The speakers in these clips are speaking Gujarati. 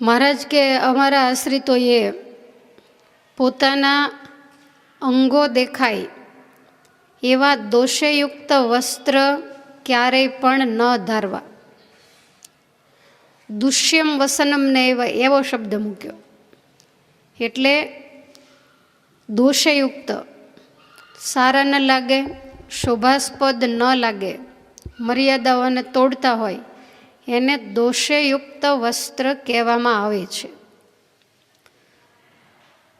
મહારાજ કે અમારા આશ્રિતોએ પોતાના અંગો દેખાય, એવા દોષયુક્ત વસ્ત્ર ક્યારેય પણ ન ધારવા. દુષ્યમ વસનમ ને એવા એવો શબ્દ મૂક્યો. એટલે દોષયુક્ત, સારા ન લાગે, શોભાસ્પદ ન લાગે, મર્યાદાઓને તોડતા હોય એને દોષેયુક્ત વસ્ત્ર કહેવામાં આવે છે.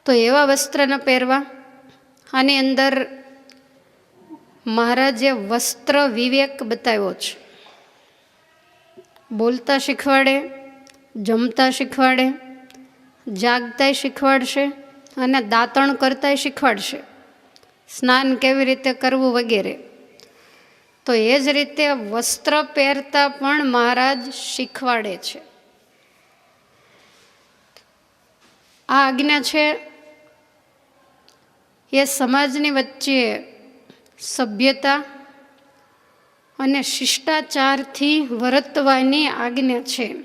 તો એવા વસ્ત્ર ન પહેરવા. આની અંદર મહારાજે વસ્ત્ર વિવેક બતાવ્યો છે. બોલતા શીખવાડે, જમતા શીખવાડે જાગતાય શીખવાડશે અને દાંતણ કરતાંય શીખવાડશે. સ્નાન કેવી રીતે કરવું વગેરે. તો એ જ રીતે વસ્ત્ર પહેરતા પણ મહારાજ શીખવાડે છે. આ આજ્ઞા છે, એ સમાજની વચ્ચે સભ્યતા અને શિષ્ટાચારથી વર્તવાની આજ્ઞા છે.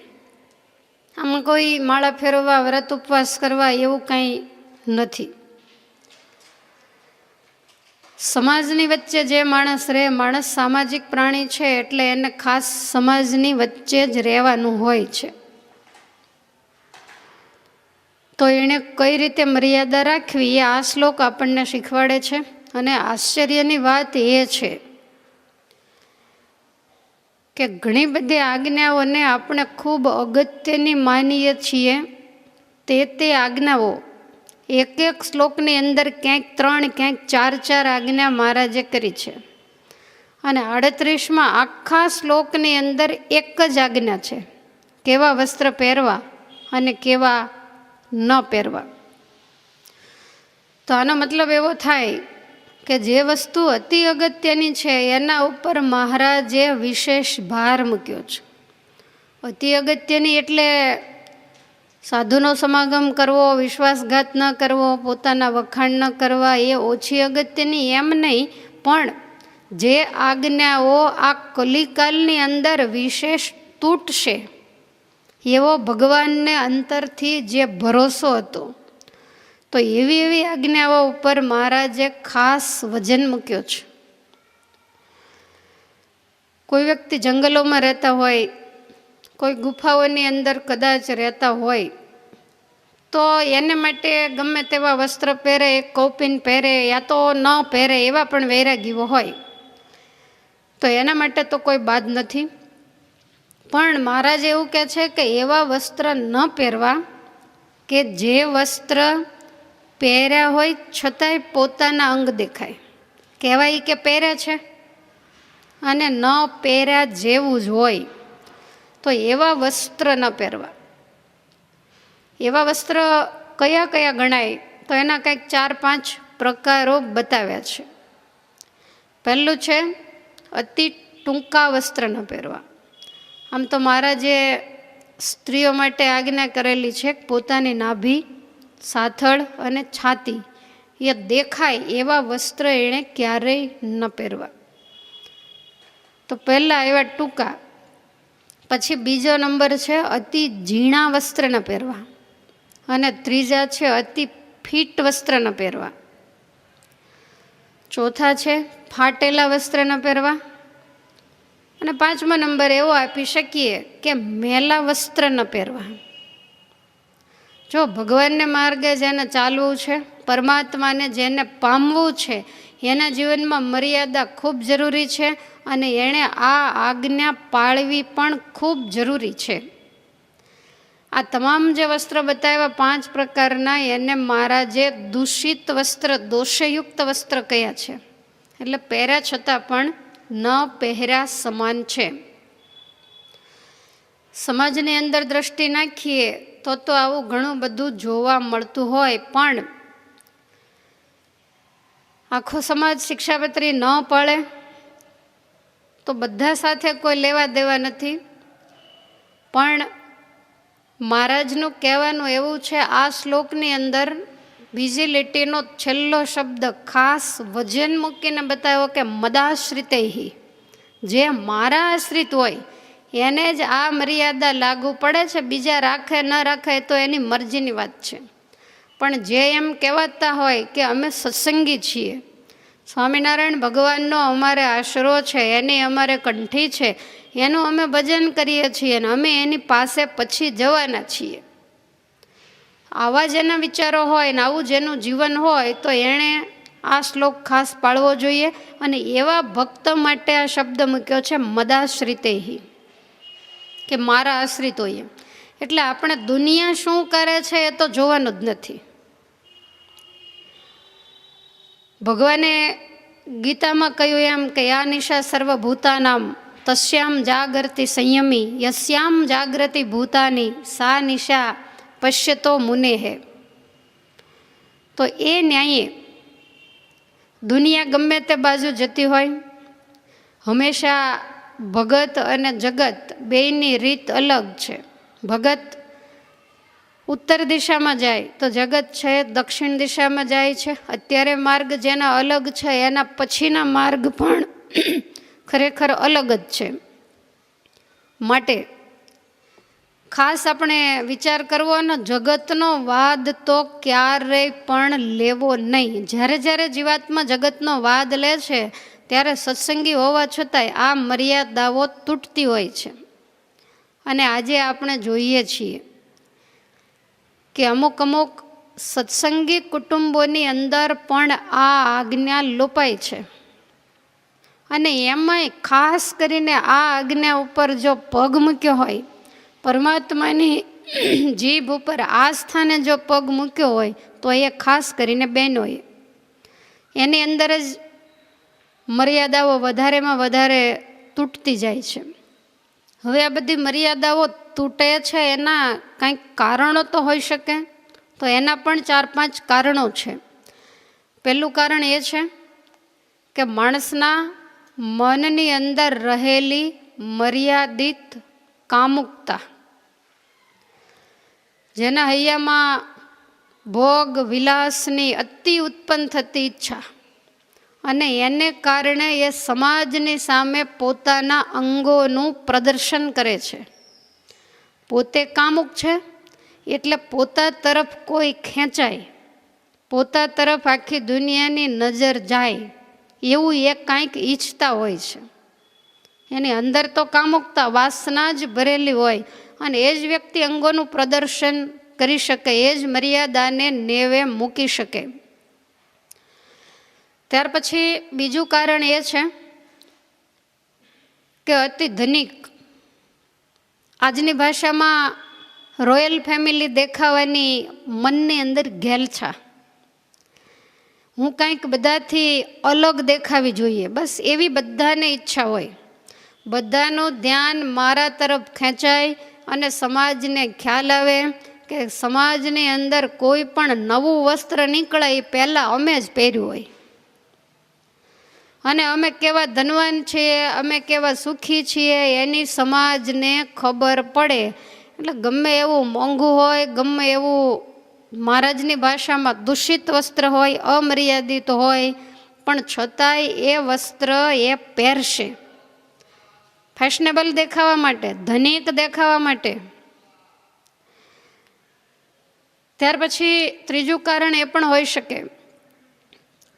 આમાં કોઈ માળા ફેરવવા, વ્રત ઉપવાસ કરવા એવું કંઈ નથી. સમાજની વચ્ચે જે માણસ રહે, માણસ સામાજિક પ્રાણી છે એટલે એને ખાસ સમાજની વચ્ચે જ રહેવાનું હોય છે. તો એણે કઈ રીતે મર્યાદા રાખવી એ આ શ્લોક આપણને શીખવાડે છે અને આશ્ચર્યની વાત એ છે કે ઘણી બધી આજ્ઞાઓને આપણે ખૂબ અગત્યની માનીએ છીએ તે તે આજ્ઞાઓ એક એક શ્લોકની અંદર ક્યાંક ત્રણ, ક્યાંક ચાર ચાર આજ્ઞા મહારાજે કરી છે. અને અડત્રીસમાં આખા શ્લોકની અંદર એક જ આજ્ઞા છે. કેવા વસ્ત્ર પહેરવા અને કેવા ન પહેરવા. તો આનો મતલબ એવો થાય કે જે વસ્તુ અતિ અગત્યની છે, એના ઉપર મહારાજે વિશેષ ભાર મૂક્યો છે. અતિ અગત્યની એટલે સાધુનો સમાગમ કરવો, વિશ્વાસઘાત ન કરવો, પોતાના વખાણ ન કરવા એ ઓછી અગત્યની એમ નહીં, પણ જે આજ્ઞાઓ આ કલિકાલની અંદર વિશેષ તૂટશે, એવો ભગવાનને અંતરથી જે ભરોસો હતો, તો એવી એવી આજ્ઞાઓ ઉપર મહારાજે ખાસ વજન મૂક્યો છે. કોઈ વ્યક્તિ જંગલોમાં રહેતા હોય કોઈ ગુફાઓની અંદર કદાચ રહેતા હોય, તો એને માટે ગમે તેવા વસ્ત્ર પહેરે, કૌપિન પહેરે યા તો ન પહેરે એવા પણ વૈરાગીઓ હોય. તો એના માટે તો કોઈ બાદ નથી. પણ મહારાજ એવું કહે છે કે એવા વસ્ત્ર ન પહેરવા કે જે વસ્ત્ર પહેર્યા હોય છતાંય પોતાના અંગ દેખાય. કહેવાય કે પહેરે છે. અને ન પહેર્યા જેવું જ હોય. તો એવા વસ્ત્ર ન પહેરવા. એવા વસ્ત્ર કયા કયા ગણાય? તો એના કંઈક ચાર પાંચ પ્રકારો બતાવ્યા છે. પહેલું છે, અતિ ટૂંકા વસ્ત્ર ન પહેરવા. આમ તો મહારાજે સ્ત્રીઓ માટે આજ્ઞા કરેલી છે પોતાની નાભી, સાથળ અને છાતી એ દેખાય એવા વસ્ત્ર એણે ક્યારેય ન પહેરવા. તો પહેલાં એવા ટૂંકા પછી બીજો નંબર છે, અતિ ઝીણા વસ્ત્ર ન પહેરવા. અને ત્રીજા છે, અતિ ફિટ વસ્ત્ર ન પહેરવા. ચોથા છે, ફાટેલા વસ્ત્ર ન પહેરવા. અને પાંચમો નંબર એવો આપી શકીએ કે મેલા વસ્ત્ર ન પહેરવા. જો ભગવાનને માર્ગે જેને ચાલવું છે, પરમાત્માને જેને પામવું છે એના જીવનમાં મર્યાદા ખૂબ જરૂરી છે અને એણે આ આજ્ઞા પાળવી પણ ખૂબ જરૂરી છે. આ તમામ જે વસ્ત્ર બતાવ્યા પાંચ પ્રકારના એને મહારાજે દૂષિત વસ્ત્ર, દોષયુક્ત વસ્ત્ર કયા છે? એટલે પહેર્યા છતાં પણ ન પહેર્યા સમાન છે. સમાજની અંદર દ્રષ્ટિ નાખીએ તો તો આવું ઘણું બધું જોવા મળતું હોય, પણ આખો સમાજ શિક્ષાપત્રી ન પડે, તો બધા સાથે કોઈ લેવા દેવા નથી. પણ મહારાજનું કહેવાનું એવું છે, આ શ્લોકની અંદર બીજી લીટીનો છેલ્લો શબ્દ ખાસ વજન મૂકીને બતાવ્યો કે મદાશ્રિતે જે મારા આશ્રિત હોય, એને જ આ મર્યાદા લાગુ પડે છે, બીજા રાખે ન રાખે તો એની મરજીની વાત છે. પણ જે એમ કહેવાતા હોય કે અમે સત્સંગી છીએ. સ્વામિનારાયણ ભગવાનનો અમારે આશરો છે, એની અમારે કંઠી છે, એનું અમે ભજન કરીએ છીએ અને અમે એની પાસે પછી જવાના છીએ. આવા જેના વિચારો હોય ને આવું જેનું જીવન હોય તો એણે આ શ્લોક ખાસ પાળવો જોઈએ અને એવા ભક્ત માટે આ શબ્દ મૂક્યો છે, મદાશ્રિતેહી, કે મારા આશ્રિત હોઈએ એટલે આપણે દુનિયા શું કરે છે એ તો જોવાનું જ નથી. ભગવાને ગીતામાં કહ્યું એમ કે, યા નિશા સર્વભૂતાનામ, તસ્યામ જાગૃતિ સંયમી, યસ્યામ જાગૃતિ ભૂતાની, સા નિશા પશ્યતો મુને હે તો એ ન્યાયે દુનિયા ગમે તે બાજુ જતી હોય, હંમેશા ભગત અને જગત બેયની રીત અલગ છે. ભગત ઉત્તર દિશામાં જાય તો જગત છે, દક્ષિણ દિશામાં જાય છે. અત્યારે માર્ગ જેના અલગ છે, એના પછીના માર્ગ પણ ખરેખર અલગ જ છે. માટે ખાસ આપણે વિચાર કરવાનો જગતનો વાદ તો ક્યારેય પણ લેવો નહીં. જ્યારે જ્યારે જીવાત્મા જગતનો વાદ લે છે, ત્યારે સત્સંગી હોવા છતાંય આ મર્યાદાઓ તૂટતી હોય છે. અને આજે આપણે જોઈએ છીએ કે અમુક અમુક સત્સંગી કુટુંબોની અંદર પણ આ આજ્ઞા લોપાય છે. અને એમાંય ખાસ કરીને આ આજ્ઞા ઉપર જો પગ મૂક્યો હોય, પરમાત્માની જીભ ઉપર આ સ્થાને જો પગ મૂક્યો હોય, તો એ ખાસ કરીને બહેનોએ એની અંદર જ મર્યાદાઓ વધારેમાં વધારે તૂટતી જાય છે. હવે આ બધી મર્યાદાઓ તૂટે છે એના કંઈક કારણો તો હોઈ શકે, તો એના પણ ચાર પાંચ કારણો છે. પહેલું કારણ એ છે કે માણસના મનની અંદર રહેલી મર્યાદિત કામુકતા, જેના હૈયામાં ભોગ વિલાસની અતિ ઉત્પન્ન થતી ઈચ્છા અને એને કારણે એ સમાજની સામે પોતાના અંગોનું પ્રદર્શન કરે છે. પોતે કામુક છે, એટલે પોતા તરફ કોઈ ખેંચાય, પોતા તરફ આખી દુનિયાની નજર જાય, એવું એ કાંઈક ઈચ્છતા હોય છે. એની અંદર તો કામુકતા, વાસના જ ભરેલી હોય, અને એ જ વ્યક્તિ અંગોનું પ્રદર્શન કરી શકે, એ જ મર્યાદાને નેવે મૂકી શકે. ત્યાર પછી બીજું કારણ એ છે કે અતિ ધનિક આજની ભાષામાં રોયલ ફેમિલી દેખાવાની મનની અંદર ઘેલછા હું કાંઈક બધાથી અલગ દેખાવી જોઈએ. બસ એવી બધાને ઈચ્છા હોય. બધાનું ધ્યાન મારા તરફ ખેંચાય અને સમાજને ખ્યાલ આવે કે સમાજની અંદર કોઈ પણ નવું વસ્ત્ર નીકળે એ પહેલાં અમે જ પહેર્યું હોય. અને અમે કેવા ધનવાન છીએ, અમે કેવા સુખી છીએ, એની સમાજને ખબર પડે. એટલે ગમે એવું મોંઘું હોય, ગમે એવું મહારાજની ભાષામાં દૂષિત વસ્ત્ર હોય, અમર્યાદિત હોય, પણ છતાંય એ વસ્ત્ર એ પહેરશે. ફેશનેબલ દેખાવા માટે, ધનિક દેખાવા માટે. ત્યાર પછી ત્રીજું કારણ એ પણ હોઈ શકે.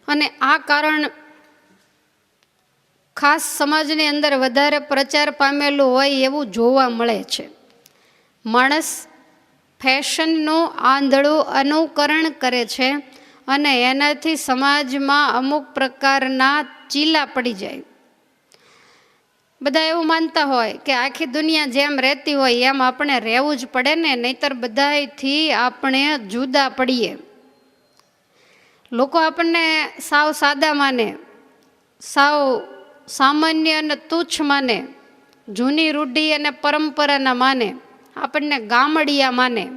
અને આ કારણ ખાસ સમાજની અંદર વધારે પ્રચાર પામેલું હોય એવું જોવા મળે છે. માણસ ફેશનનું આંધળું અનુકરણ કરે છે અને એનાથી સમાજમાં અમુક પ્રકારના ચીલા પડી જાય. બધા એવું માનતા હોય કે આખી દુનિયા જેમ રહેતી હોય એમ આપણે રહેવું જ પડે ને, નહીતર બધાથી આપણે જુદા પડીએ. લોકો આપણને સાવ સાદા માને, સાવ સામાન્ય અને તુચ્છ માને, જૂની રૂઢિ અને પરંપરાના માને, આપણને ગામડિયા માને.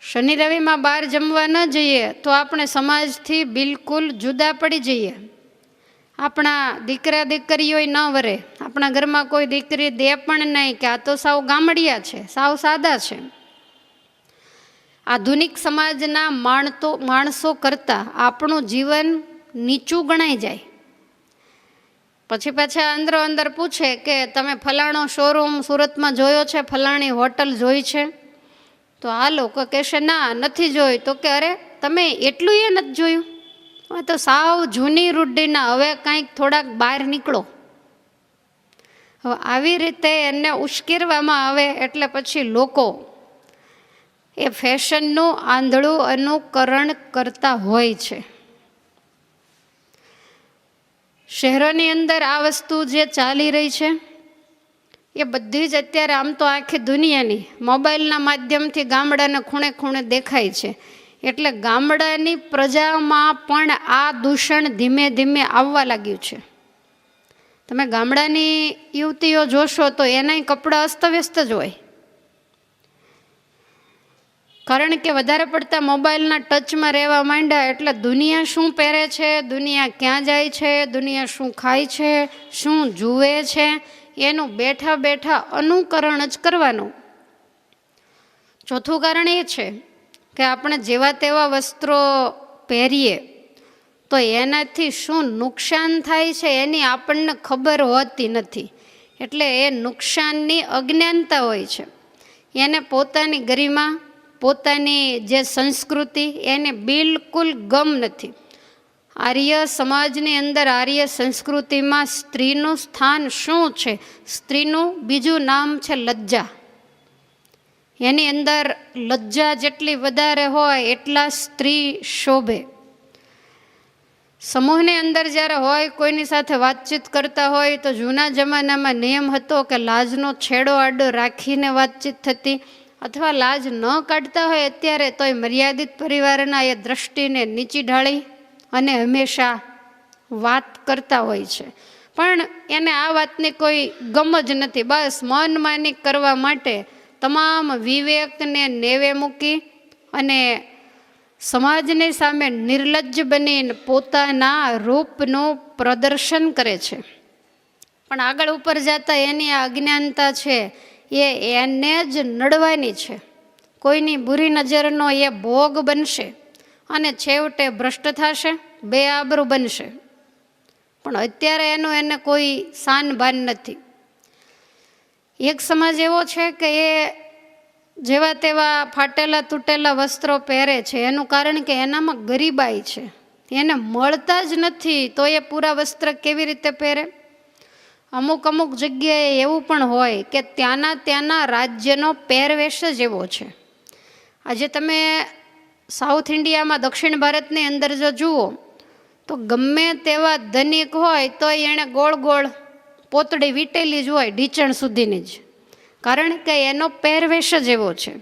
શનિ રવિમાં બહાર જમવા ન જઈએ તો આપણે સમાજથી બિલકુલ જુદા પડી જઈએ. આપણા દીકરા દીકરીઓ ન વરે. આપણા ઘરમાં કોઈ દીકરી દે પણ નહીં કે આ તો સાવ ગામડિયા છે, સાવ સાદા છે. આધુનિક સમાજના માણતો, માણસો કરતાં આપણું જીવન નીચું ગણાઈ જાય. પછી પાછા અંદરો અંદર પૂછે કે તમે ફલાણો શોરૂમ સુરતમાં જોયો છે? ફલાણી હોટલ જોઈ છે? તો આ લોકો કહેશે, ના, નથી જોઈ. તો કે, અરે, તમે એટલું એ નથી જોયું? હવે તો સાવ જૂની રૂઢીના હવે કંઈક થોડાક બહાર નીકળો. હવે આવી રીતે એને ઉશ્કેરવામાં આવે એટલે પછી લોકો એ ફેશનનું આંધળું અનુકરણ કરતા હોય છે. શહેરોની અંદર આ વસ્તુ જે ચાલી રહી છે, એ બધી જ અત્યારે આમ તો આખી દુનિયાની મોબાઈલના માધ્યમથી ગામડાના ખૂણે ખૂણે દેખાય છે. એટલે ગામડાની પ્રજામાં પણ આ દૂષણ ધીમે ધીમે આવવા લાગ્યું છે. તમે ગામડાની યુવતીઓ જોશો તો એનાય કપડાં અસ્તવ્યસ્ત જ હોય. કારણ કે વધારે પડતા મોબાઈલના ટચમાં રહેવા માંડ્યા એટલે દુનિયા શું પહેરે છે, દુનિયા ક્યાં જાય છે, દુનિયા શું ખાય છે, શું જુએ છે, એનું બેઠા બેઠા અનુકરણ જ કરવાનું. ચોથું કારણ એ છે કે આપણે જેવા તેવા વસ્ત્રો પહેરીએ, તો એનાથી શું નુકસાન થાય છે એની આપણને ખબર હોતી નથી. એટલે એ નુકસાનની અજ્ઞાનતા હોય છે. એને પોતાની ગરિમા પોતાની જે સંસ્કૃતિ એને બિલકુલ ગમ નથી. આર્ય સમાજની અંદર આર્ય સંસ્કૃતિમાં સ્ત્રીનું સ્થાન શું છે? સ્ત્રીનું બીજું નામ છે લજ્જા. એની અંદર લજ્જા જેટલી વધારે હોય એટલા સ્ત્રી શોભે. સમૂહની અંદર જ્યારે હોય, કોઈની સાથે વાતચીત કરતા હોય, તો જૂના જમાનામાં નિયમ હતો કે લાજનો છેડો આડો રાખીને વાતચીત થતી. અથવા લાજ ન કાઢતા હોય અત્યારે તોય મર્યાદિત પરિવારના એ દ્રષ્ટિને નીચી ઢાળી અને હંમેશા વાત કરતા હોય છે. પણ એને આ વાતની કોઈ ગમ જ નથી. બસ મનમાની કરવા માટે તમામ વિવેકને નેવે મૂકી અને સમાજની સામે નિર્લજ્જ બનીને પોતાના રૂપનું પ્રદર્શન કરે છે. પણ આગળ ઉપર જતા એની અજ્ઞાનતા છે એ એને જ નડવાની છે. કોઈની બુરી નજરનો એ ભોગ બનશે અને છેવટે ભ્રષ્ટ થશે બે આબરૂ બનશે. પણ અત્યારે એનું એને કોઈ સાન બાન નથી. એક સમાજ એવો છે કે એ જેવા તેવા ફાટેલા તૂટેલા વસ્ત્રો પહેરે છે. એનું કારણ કે એનામાં ગરીબાઈ છે. એને મળતા જ નથી તો એ પૂરા વસ્ત્ર કેવી રીતે પહેરે? અમુક અમુક જગ્યાએ એવું પણ હોય કે ત્યાંના ત્યાંના રાજ્યનો પહેરવેશ જ એવો છે. આજે તમે સાઉથ ઇન્ડિયામાં દક્ષિણ ભારતની અંદર જો જુઓ, તો ગમે તેવા ધનિક હોય તો એણે ગોળ ગોળ પોતડી વીટેલી જ હોય ઢીચણ સુધીની જ. કારણ કે એનો પહેરવેશ જ એવો છે.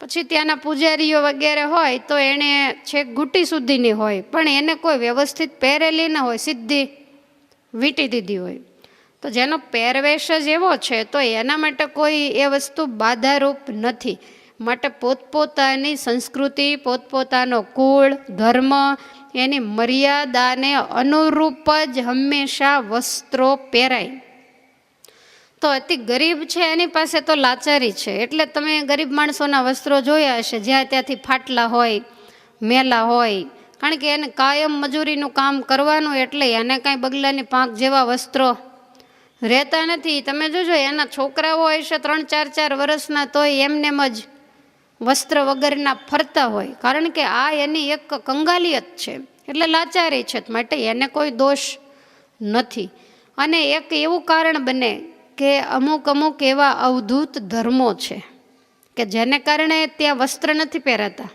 પછી ત્યાંના પૂજારીઓ વગેરે હોય તો એણે છેક ઘૂંટી સુધીની હોય, પણ એને કોઈ વ્યવસ્થિત પહેરેલી ન હોય, સીધી વીંટી દીધી હોય. તો જેનો પહેરવેશ જ એવો છે, તો એના માટે કોઈ એ વસ્તુ બાધારૂપ નથી. માટે પોતપોતાની સંસ્કૃતિ, પોતપોતાનો કુળ, ધર્મ, એની મર્યાદાને અનુરૂપ જ હંમેશા વસ્ત્રો પહેરાય. તો અતિ ગરીબ છે, એની પાસે તો લાચારી છે. એટલે તમે ગરીબ માણસોના વસ્ત્રો જોયા હશે, જ્યાં ત્યાંથી ફાટલા હોય, મેલા હોય. કારણ કે એને કાયમ મજૂરીનું કામ કરવાનું, એટલે એને કાંઈ બગલાની પાંખ જેવા વસ્ત્રો રહેતા નથી. તમે જોજો, એના છોકરાઓ હશે ત્રણ, ચાર ચાર વર્ષના તોય એમનેમ જ વસ્ત્ર વગરના ફરતા હોય. કારણ કે આ એની એક કંગાલિયત છે. એટલે લાચારી છે. માટે એને કોઈ દોષ નથી. અને એક એવું કારણ બને કે અમુક અમુક એવા અવધૂત ધર્મો છે કે જેને કારણે ત્યાં વસ્ત્ર નથી પહેરાતા.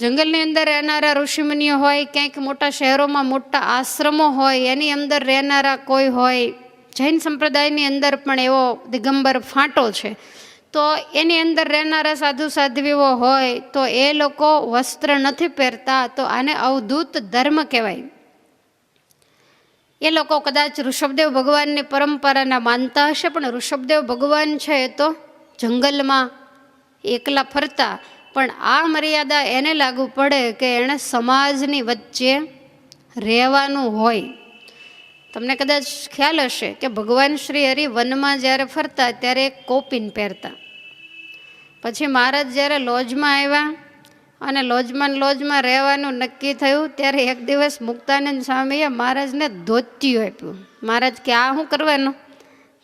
જંગલની અંદર રહેનારા ઋષિમુનિઓ હોય, ક્યાંક મોટા શહેરોમાં મોટા આશ્રમો હોય, એની અંદર રહેનારા કોઈ હોય, જૈન સંપ્રદાયની અંદર પણ એવો દિગંબર ફાંટો છે. તો એની અંદર રહેનારા સાધુ સાધ્વીઓ હોય, તો એ લોકો વસ્ત્ર નથી પહેરતા, તો આને અવધૂત ધર્મ કહેવાય. એ લોકો કદાચ ઋષભદેવ ભગવાનની પરંપરાના માનતા હશે, પણ ઋષભદેવ ભગવાન છે એ તો જંગલમાં એકલા ફરતા. પણ આ મર્યાદા એને લાગુ પડે કે એણે સમાજની વચ્ચે રહેવાનું હોય. તમને કદાચ ખ્યાલ હશે કે ભગવાન શ્રી હરિ વનમાં જ્યારે ફરતા ત્યારે એક કોપીન પહેરતા. પછી મહારાજ જ્યારે લોજમાં આવ્યા અને લોજમાં લોજમાં રહેવાનું નક્કી થયું, ત્યારે એક દિવસ મુક્તાનંદ સ્વામીએ મહારાજને ધોતિયું આપ્યું. મહારાજ કે, આ શું કરવાનું?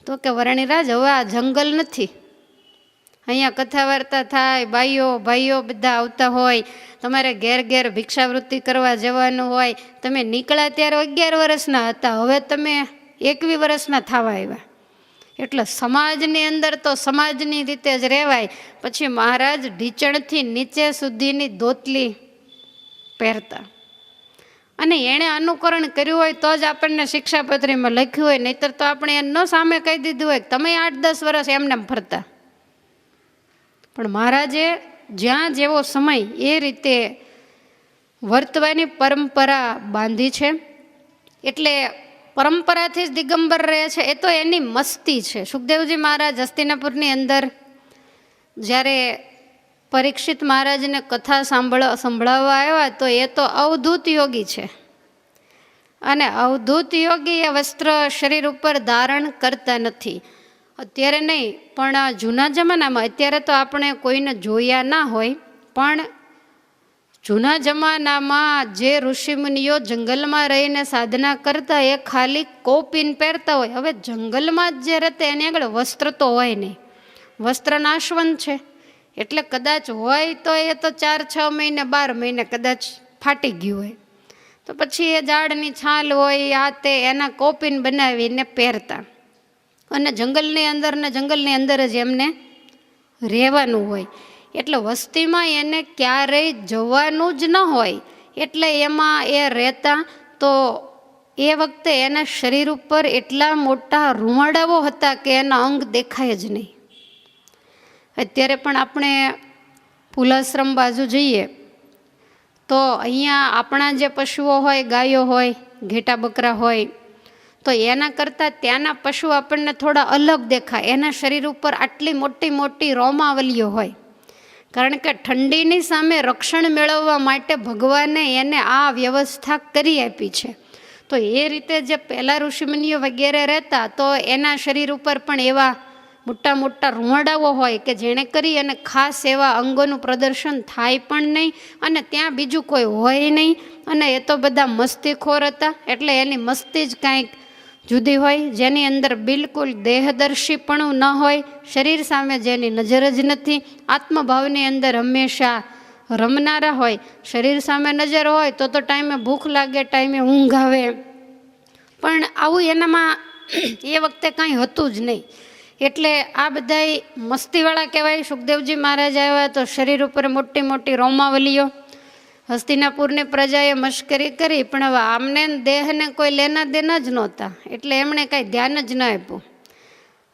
તો કે, વરણીરાજ, હવે આ જંગલ નથી. અહીંયા કથા વાર્તા થાય, ભાઈઓ ભાઈઓ બધા આવતા હોય, તમારે ઘેર ઘેર ભિક્ષાવૃત્તિ કરવા જવાનું હોય, તમે નીકળ્યા ત્યારે અગિયાર વર્ષના હતા, હવે તમે એકવી વર્ષના થવા આવ્યા. એટલે સમાજની અંદર તો સમાજની રીતે જ રહેવાય, પછી મહારાજ ઢીચણથી નીચે સુધીની દોતલી પહેરતા. અને એણે અનુકરણ કર્યું હોય તો જ આપણને શિક્ષાપત્રીમાં લખ્યું હોય, નહીતર તો આપણે એનો સામે કહી દીધું હોય તમે આઠ દસ વર્ષ એમને ફરતા પણ મહારાજે જ્યાં જેવો સમય એ રીતે વર્તવાની પરંપરા બાંધી છે, એટલે પરંપરાથી જ દિગંબર રહે છે, એ તો એની મસ્તી છે. સુખદેવજી મહારાજ હસ્તિનાપુરની અંદર જ્યારે પરીક્ષિત મહારાજને કથા સાંભળ, સંભળાવવા આવ્યા, તો એ તો અવધૂત યોગી છે. અને અવધૂત યોગી એ વસ્ત્ર શરીર ઉપર ધારણ કરતા નથી. અત્યારે નહીં, પણ જૂના જમાનામાં, અત્યારે તો આપણે કોઈને જોયા ના હોય, પણ જૂના જમાનામાં જે ઋષિમુનિઓ જંગલમાં રહીને સાધના કરતા એ ખાલી કોપીન પહેરતા હોય. હવે જંગલમાં જ જે રહેતા એની આગળ વસ્ત્ર તો હોય નહીં. વસ્ત્ર નાશવંત છે. એટલે કદાચ હોય તો એ તો ચાર, છ મહિને, બાર મહિને કદાચ ફાટી ગયું હોય. તો પછી એ ઝાડની છાલ હોય, આ તે, એના કોપીન બનાવીને પહેરતા. અને જંગલની અંદર ને જંગલની અંદર જ એમને રહેવાનું હોય. એટલે વસ્તીમાં એને ક્યારેય જવાનું જ ન હોય. એટલે એમાં એ રહેતા તો એ વખતે એના શરીર ઉપર એટલા મોટા રૂંવાડાઓ હતા કે એના અંગ દેખાય જ નહીં. અત્યારે પણ આપણે પુલાશ્રમ બાજુ જઈએ તો અહીંયા આપણા જે પશુઓ હોય, ગાયો હોય ઘેટા બકરા હોય તો એના કરતાં ત્યાંના પશુ આપણને થોડા અલગ દેખાય. એના શરીર ઉપર આટલી મોટી મોટી રોમાવલીઓ હોય. કારણ કે ઠંડીની સામે રક્ષણ મેળવવા માટે ભગવાને એને આ વ્યવસ્થા કરી આપી છે. તો એ રીતે જે પહેલાં ઋષિમુનિઓ વગેરે રહેતા, તો એના શરીર ઉપર પણ એવા મોટા મોટા રૂંવાડાઓ હોય કે જેણે કરી અને ખાસ એવા અંગોનું પ્રદર્શન થાય પણ નહીં અને ત્યાં બીજું કોઈ હોય નહીં. અને એ તો બધા મસ્તીખોર હતા, એટલે એની મસ્તી જ કાંઈક જુદી હોય, જેની અંદર બિલકુલ દેહદર્શીપણું ન હોય, શરીર સામે જેની નજર જ નથી, આત્મભાવની અંદર હંમેશા રમનારા હોય, શરીર સામે નજર હોય, તો તો ટાઈમે ભૂખ લાગે, ટાઈમે ઊંઘ આવે. પણ આવું એનામાં એ વખતે કાંઈ હતું જ નહીં. એટલે આ બધાય મસ્તીવાળા કહેવાય, સુખદેવજી મહારાજ આવ્યા તો શરીર ઉપર મોટી મોટી રોમાવલીઓ હસ્તિનાપુરની પ્રજાએ મશ્કરી કરી, પણ હવે આમને દેહને કોઈ લેના દેના જ નહોતા, એટલે એમણે કાંઈ ધ્યાન જ ન આપ્યું.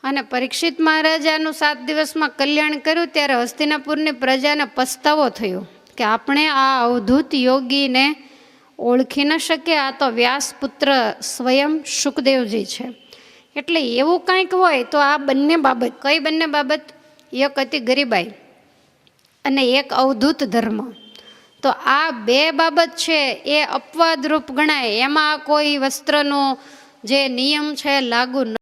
અને પરીક્ષિત મહારાજાનું સાત દિવસમાં કલ્યાણ કર્યું, ત્યારે હસ્તિનાપુરની પ્રજાને પસ્તાવો થયો કે આપણે આ અવધૂત યોગીને ઓળખી ન શકીએ, આ તો વ્યાસપુત્ર સ્વયં સુખદેવજી છે. એટલે એવું કાંઈક હોય તો આ બંને બાબત, કઈ બંને બાબત? એક હતી ગરીબાઈ અને એક અવધૂત ધર્મ. તો આ બે બાબત છે, એ અપવાદરૂપ ગણાય. એમાં કોઈ વસ્ત્રનો જે નિયમ છે, લાગુ